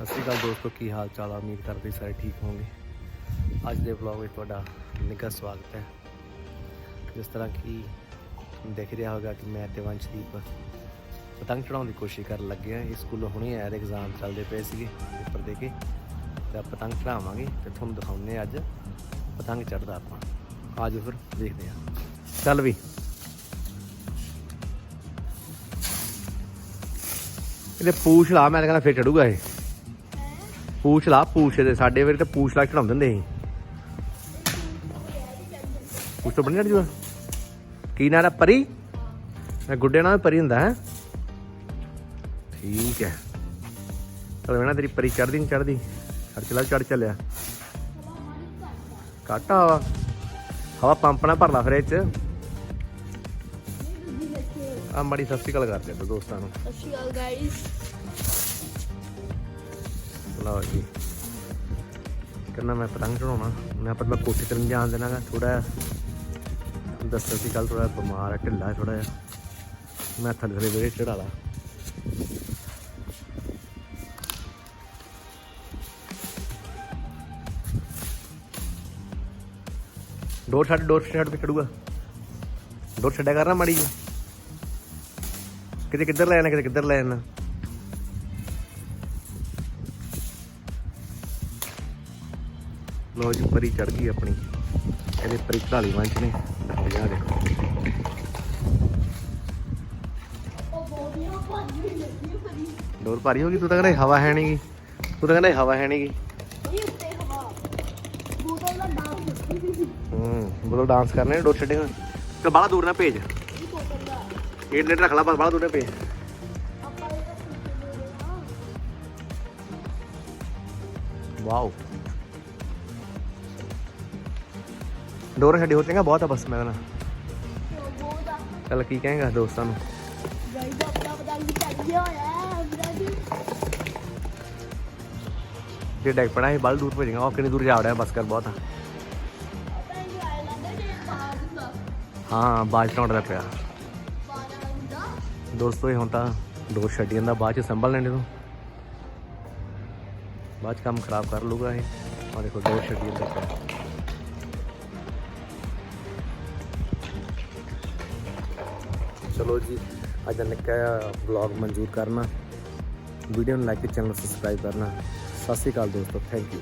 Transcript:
ਸਤਿ ਸ਼੍ਰੀ ਅਕਾਲ ਦੋਸਤੋ, ਕੀ ਹਾਲ ਚਾਲ ਆ ਉਮੀਦ ਕਰਦੇ ਸਾਰੇ ਠੀਕ ਹੋਵੋਗੇ ਅੱਜ ਦੇ ਵਲੌਗ ਵਿੱਚ ਤੁਹਾਡਾ ਨਿੱਘਾ ਸਵਾਗਤ ਹੈ। ਜਿਸ ਤਰ੍ਹਾਂ ਕਿ ਦੇਖ ਰਿਹਾ ਹੋਗਾ ਕਿ ਮੈਂ ਤੇ ਵੰਸ਼ਦੀਪ ਪਤੰਗ ਚੜਾਉਣ ਦੀ ਕੋਸ਼ਿਸ਼ ਕਰਨ ਲੱਗੇ ਆ ਇਸ ਸਕੂਲੋਂ ਹੁਣੇ ਆਇਆ ਐਗਜ਼ਾਮ ਚੱਲਦੇ ਪਏ ਸੀਗੇ, ਪੇਪਰ ਦੇ ਕੇ। ਤੇ ਪਤੰਗ ਚੜਾਵਾਂਗੇ ਤੇ ਤੁਹਾਨੂੰ ਦਿਖਾਉਂਦੇ ਆ ਅੱਜ ਪਤੰਗ ਚੜਦਾ ਆਪਾਂ। ਆਜੋ ਫਿਰ, ਦੇਖਦੇ ਆ ਚੱਲ ਵੀ। ਇਹਦੇ ਪੂਛ ਲਾ, ਮੈਂ ਕਹਿੰਦਾ ਫੇਰ ਚੜੂਗਾ ਇਹ। ਪੂਛ ਲਾ, ਪੂਛ ਦੇ ਸਾਡੇ ਵੇਲੇ ਤਾਂ ਪੂਛ ਲਾ ਚੜਾਉਂਦੇ ਹੁੰਦੇ ਸੀ। ਪੂਛ ਤੋਂ ਬਣੀ ਜੂਗਾ ਕੀ ਨਾਂ ਹੈ ਪਰੀ? ਮੈਂ ਗੁੱਡੇ ਨਾਲ ਪਰੀ ਹੁੰਦਾ, ਹੈ? ਠੀਕ ਹੈ। ਚਲ ਵੇਣਾ ਤੇਰੀ ਪਰੀ ਚੜਦੀ ਨਹੀਂ ਚੜਦੀ ਛੜ ਚਲਾ ਚੜ ਚੱਲਿਆ। ਘੱਟ ਹਵਾ। ਹਵਾ ਪੰਪ ਨਾਲ ਭਰ ਲਾ ਫਿਰ ਇਹ ਚ। ਆ ਮੜੀ ਸਤਿ ਸ਼੍ਰੀ ਅਕਾਲ ਕਰ ਦੋਸਤਾਂ ਨੂੰ। ਸਤਿ ਸ਼੍ਰੀ ਗਾਇਸ ਲਓ ਜੀ। ਕਹਿੰਦਾ ਮੈਂ ਪਤੰਗ ਚੜਾਉਣਾ ਮੈਂ ਪਰ ਮੈਂ ਕੋਠੇ ਤੇ ਜਾਣ ਦੇਣਾਗਾ ਥੋੜਾ ਦੱਸੋ ਸੀ ਕੱਲ ਥੋੜਾ ਬਿਮਾਰ ਹੈ ਢਿੱਲਾ ਥੋੜਾ ਜਿਹਾ। ਮੈਂ ਥੱਲੇ ਵੇਰੇ ਚੜਾ ਲਾ ਡੋਰ ਛੱਡ ਡੋਰ ਛੱਡ ਕੇ ਚੜੂਗਾ। ਡੋਰ ਛੱਡਿਆ ਕਰਨਾ ਮਾੜੀ ਜੀ ਕਿਤੇ ਕਿੱਧਰ ਲੈ ਜਾਣਾ, ਕਿਤੇ ਕਿੱਧਰ ਲੈ ਜਾਣਾ। ਲੋ ਜੀ ਪਰੀ ਚੜ ਗਈ ਆਪਣੀ। ਇਹਦੇ ਪਰੀ ਢਾਲੀ ਵੰਚ ਨੇ। ਹੋ ਦੇਖੋ। ਡੋਰ ਭਾਰੀ ਹੋ ਗਈ ਤੂੰ ਤਾਂ ਕਹਿੰਦਾ ਹਵਾ ਹੈ ਨਹੀਂਗੀ ਤੂੰ ਤਾਂ ਕਹਿੰਦਾ ਹਵਾ ਹੈ ਨਹੀਂਗੀ ਹੂੰ ਬੋਲੋ ਡਾਂਸ ਕਰਨੇ ਨੇ, ਡੋਰ ਛੱਡੇਗਾ ਤੇ ਬਾਹਲਾ ਦੂਰ ਨਾ ਭੇਜ। ਇਹ ਬੋਤਲ ਏਟ ਲੀਟਰ ਰੱਖ ਲਾ ਬਸ ਬਾਹਲਾ ਦੂਰ ਨਾ ਭੇਜ। ਆਪਾਂ ਵਾਓ। ਡੋਰ ਛੱਡੀ ਹੋ ਚੰਗਾ, ਬਹੁਤ ਆ ਬਸ ਮੈਂ ਕਹਿੰਦਾ ਚੱਲ ਕੀ ਕਹੇਗਾ ਦੋਸਤਾਂ ਨੂੰ? ਗਾਇਸ ਆਪਣਾ ਪਤੰਗ ਚੜ ਗਿਆ ਹੋਇਆ ਮੇਰਾ ਜੀ ਜੇ ਡੈਕ ਪੜਾ ਇਹ ਬਲ ਦੂਰ ਭੇਜੇਗਾ। ਉਹ ਕਿੰਨੀ ਦੂਰ ਜਾ ਵੜਿਆ, ਬਸ ਕਰ ਬਹੁਤ ਆ। ਹਾਂ, ਬਾਜ ਟਾਉਂਦਾ ਪਿਆ। ਦੋਸਤੋ, ਇਹ ਹੁਣ ਤਾਂ ਡੋਰ ਛੱਡੀ ਜਾਂਦਾ, ਬਾਅਦ ਚ ਸੰਭਲ ਲੈਣੇ ਤੋਂ। ਬਾਅਦ ਚ ਕੰਮ ਖਰਾਬ ਕਰ ਲੂਗਾ ਇਹ। ਆ ਦੇਖੋ, ਡੋਰ ਛੱਡੀ ਜਾਂਦਾ ਪਿਆ। ਚਲੋ ਜੀ, ਅੱਜ ਦਾ ਨਿੱਕਾ ਵਲੌਗ ਮਨਜ਼ੂਰ ਕਰਨਾ। ਵੀਡੀਓ ਨੂੰ ਲਾਈਕ ਤੇ ਚੈਨਲ ਸਬਸਕ੍ਰਾਈਬ ਕਰਨਾ। ਸਤਿ ਸ਼੍ਰੀ ਅਕਾਲ ਦੋਸਤੋ ਥੈਂਕ ਯੂ